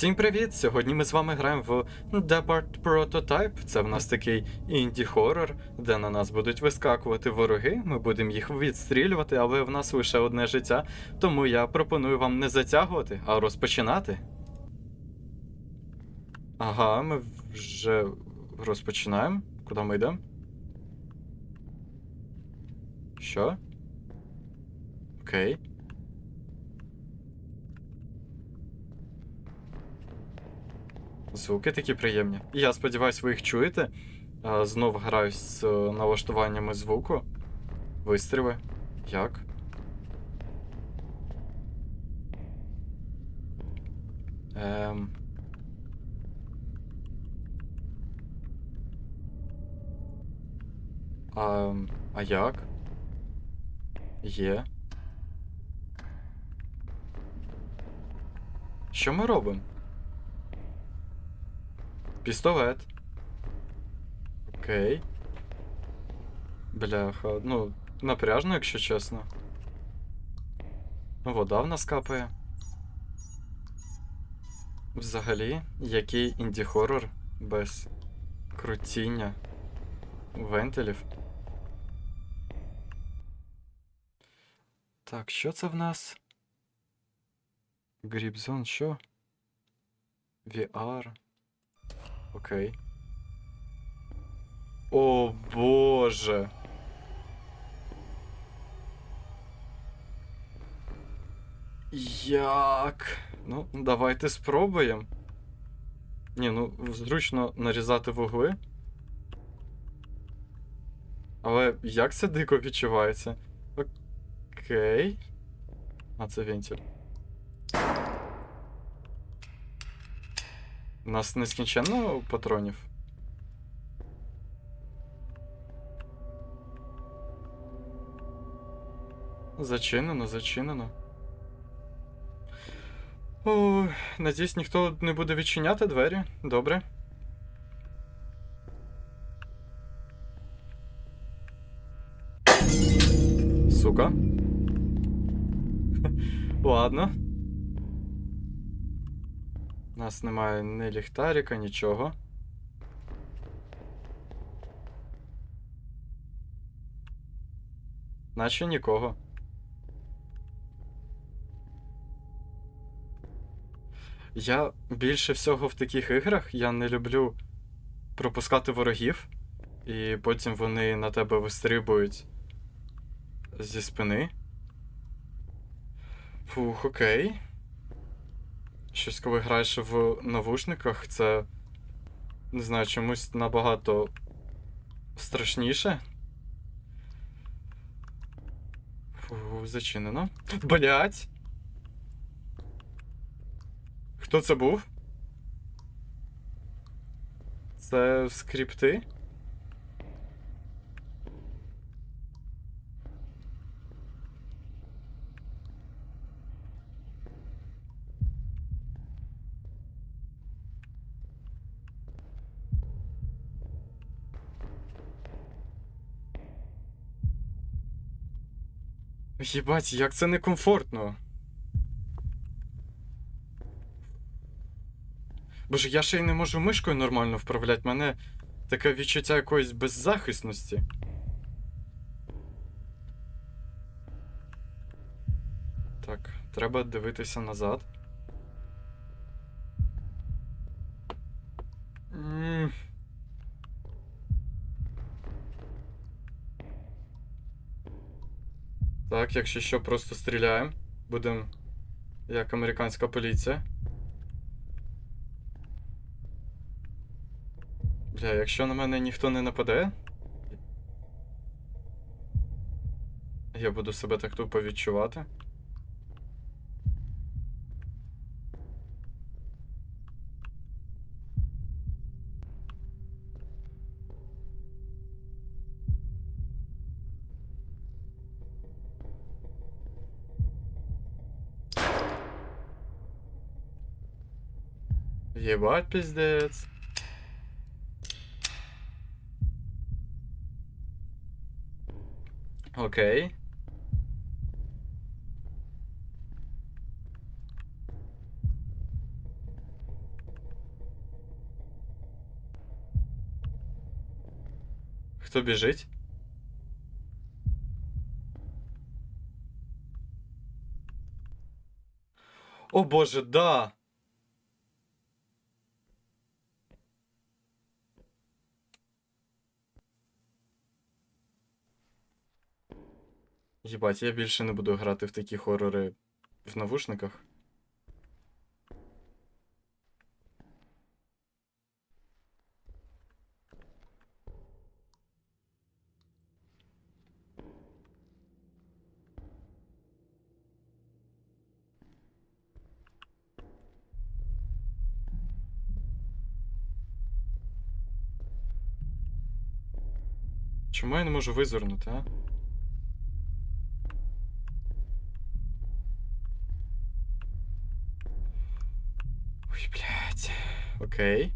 Всім привіт! Сьогодні ми з вами граємо в Depart Prototype. Це в нас такий інді-хоррор, де на нас будуть вискакувати вороги. Ми будемо їх відстрілювати, але в нас лише одне життя. Тому я пропоную вам не затягувати, а розпочинати. Ага, ми вже розпочинаємо. Куди ми йдемо? Що? Окей. Звуки такі приємні. Я сподіваюся, ви їх чуєте. А, Знов граю з е, налаштуваннями звуку. Вистріли. Як? Ем... А, а як? Є. Що ми робимо? Пістолет. Окей. Бляха, ну, напряжно, якщо чесно. Вода в нас капає. Взагалі, який інді-хоррор без крутіння вентилів. Так, що це в нас? Грібзон, що? VR. Окей. О боже. Як? Ну, давайте спробуємо. Ні, ну, зручно нарізати вугли. Але як це дико відчувається? Окей. А, це вентиль. У нас нескінченно патронів. Зачинено, зачинено. О, надіюсь, ніхто не буде відчиняти двері. Добре. Сука. Ладно. У нас немає ні ліхтарика, нічого. Наче нікого. Я більше всього в таких іграх я не люблю пропускати ворогів, і потім вони на тебе вистрибують зі спини. Фух, окей. Щось, коли граєш в навушниках, це не знаю, чомусь набагато страшніше. Фу, зачинено. Блять! Хто це був? Це скрипти? Єбать, як це некомфортно. Боже, я ще й не можу мишкою нормально вправляти. Мене таке відчуття якоїсь беззахисності. Так, треба дивитися назад. Так, якщо що, просто стріляємо. Будемо як американська поліція. Бля, якщо на мене ніхто не нападе. Я буду себе так тупо відчувати. Ебать пиздец. Окей. Кто бежит? О боже, да! Єбать, я більше не буду грати в такі хорори в навушниках. Чому я не можу визирнути, а? Ой, блядь. Окей.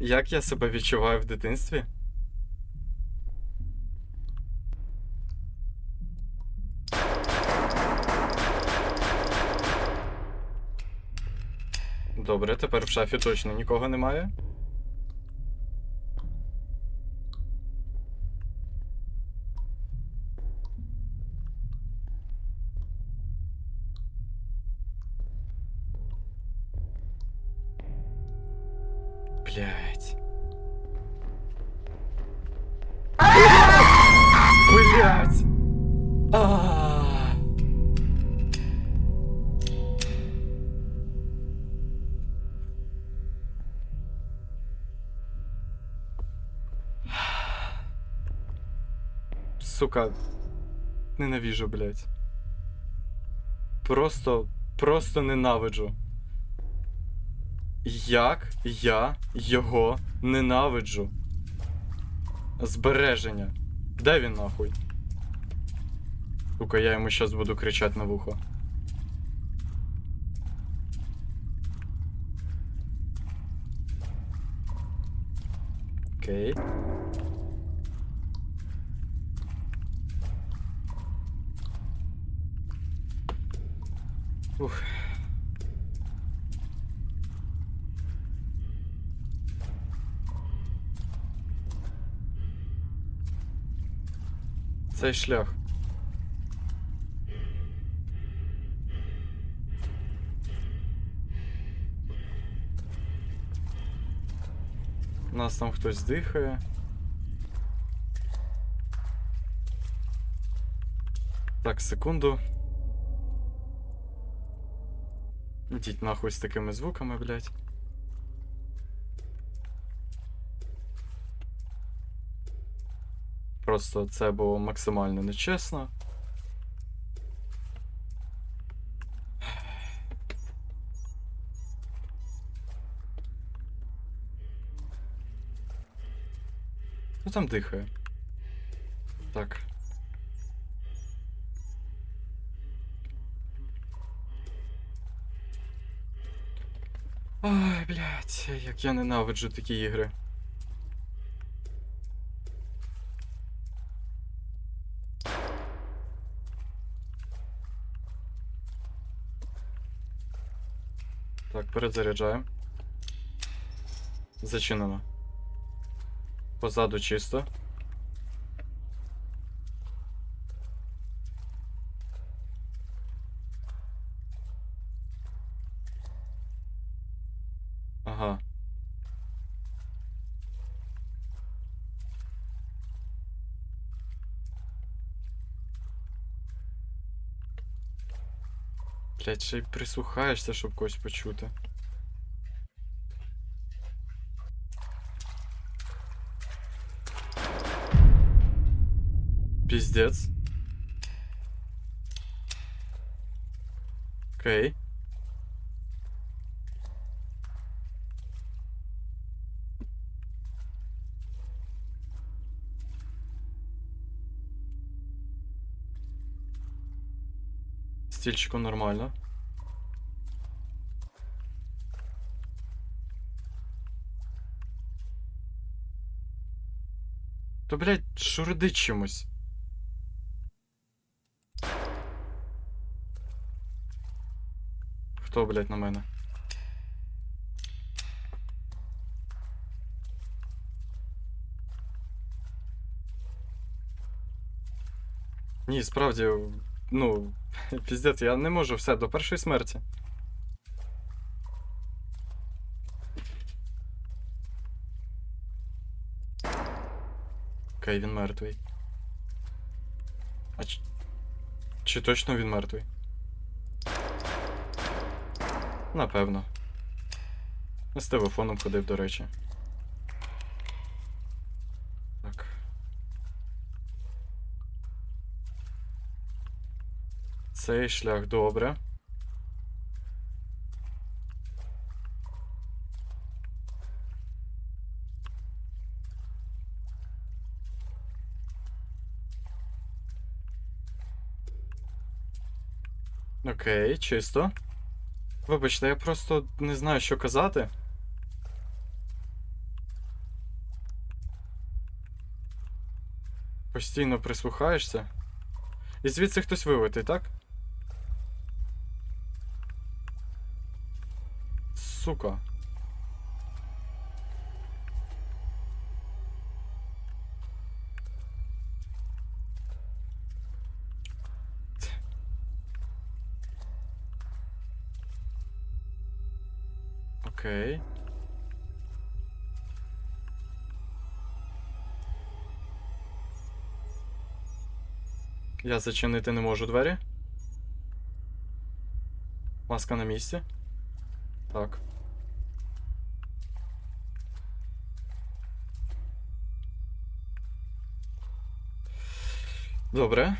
Як я себе відчуваю в дитинстві? Добре, тепер в шафі точно нікого немає. Блять. Блять. Сука. Ненавижу, блять. Просто, просто ненавиджу. Як я його ненавиджу? Збереження. Де він нахуй? Сука, я йому щас буду кричати на вухо. Окей. Ух. Цей шлях. У нас там хтось дихає. Так, секунду. Ідіть нахуй з такими звуками, блядь. Просто це було максимально нечесно. Хто там дихає? Так. Ой, блядь, як я ненавиджу такі ігри. Перезаряджаємо. Зачинено. Позаду чисто. Ага. Блять, ще й прислухаєшся, щоб когось почути. Пиздец. Окей. Стільчику нормально. То, блядь, шурдить чимось. Хто, блядь, на мене? Ні, справді, ну, піздець, я не можу все до першої смерті. Окей, він мертвий. А чи, чи точно він мертвий? Напевно. З телефоном ходив, до речі. Так. Цей шлях добре. Окей, чисто. Вибачте, я просто не знаю, що казати. Постійно прислухаєшся. І звідси хтось вилетить, так? Сука. Окей. Я зачинити не можу двері. Маска на місці. Так. Добре.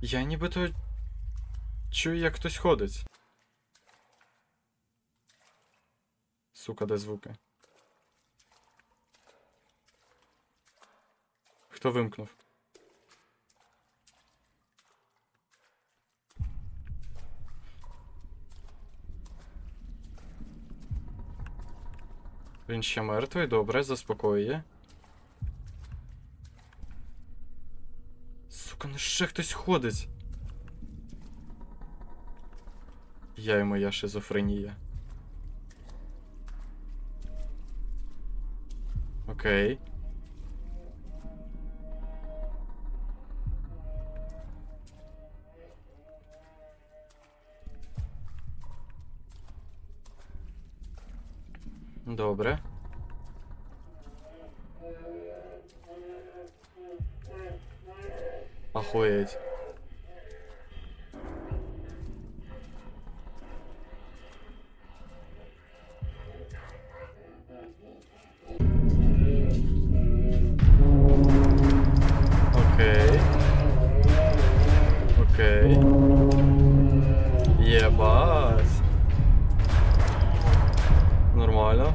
Я нібито чую, як хтось ходить. Сука, де звуки? Хто вимкнув? Він ще мертвий, добре, заспокоює. Сука, ну ще хтось ходить. Я і моя шизофренія. Окей. Добре. Охуеть. Окей. Окей. Єбать. Нормально.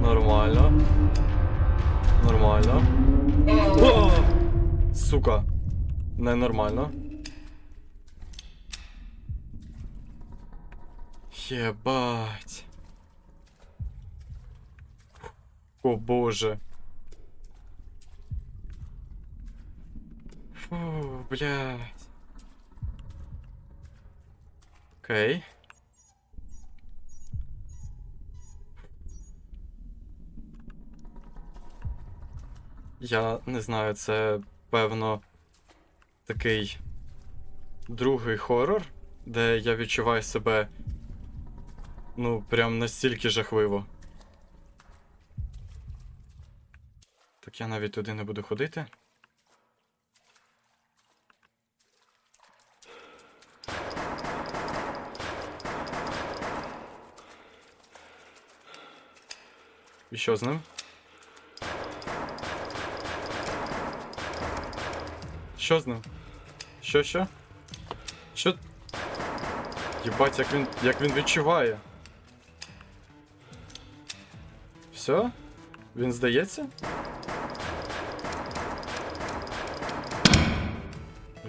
Нормально. Нормально. Сука. Ненормально. Єбать. О боже. Фу, блядь. Окей. Я не знаю, це певно такий другий хорор, де я відчуваю себе ну, прям настільки жахливо. Так я навіть туди не буду ходити. І що з ним? Що з ним? Що, що? Що? Єбать, як він. як він відчуває. Все? Він здається?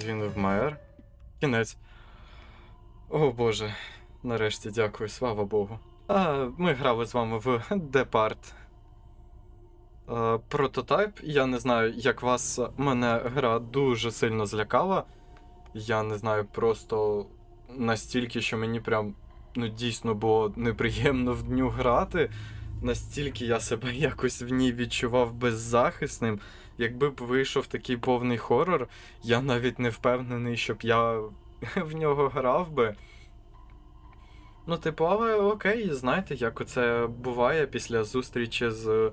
Він вмер. Кінець. О боже. Нарешті дякую, слава Богу. А, ми грали з вами в Департ. Е, Прототайп. Я не знаю, як вас мене гра дуже сильно злякала. Я не знаю, просто настільки, що мені прям ну, дійсно було неприємно в ню грати. Настільки я себе якось в ній відчував беззахисним. Якби б вийшов такий повний хорор, я навіть не впевнений, щоб я в нього грав би. Ну, типу, але окей, знаєте, як оце буває після зустрічі з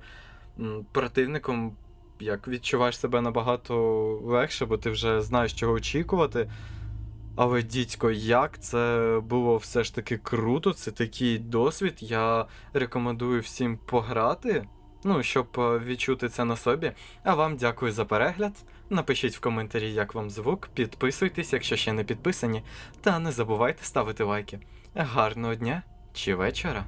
противником, як відчуваєш себе набагато легше, бо ти вже знаєш, чого очікувати. Але, дідько, як це було все ж таки круто, це такий досвід. Я рекомендую всім пограти, ну, щоб е, відчути це на собі. А вам дякую за перегляд. Напишіть в коментарі, як вам звук, підписуйтесь, якщо ще не підписані, та не забувайте ставити лайки. Гарного дня чи вечора!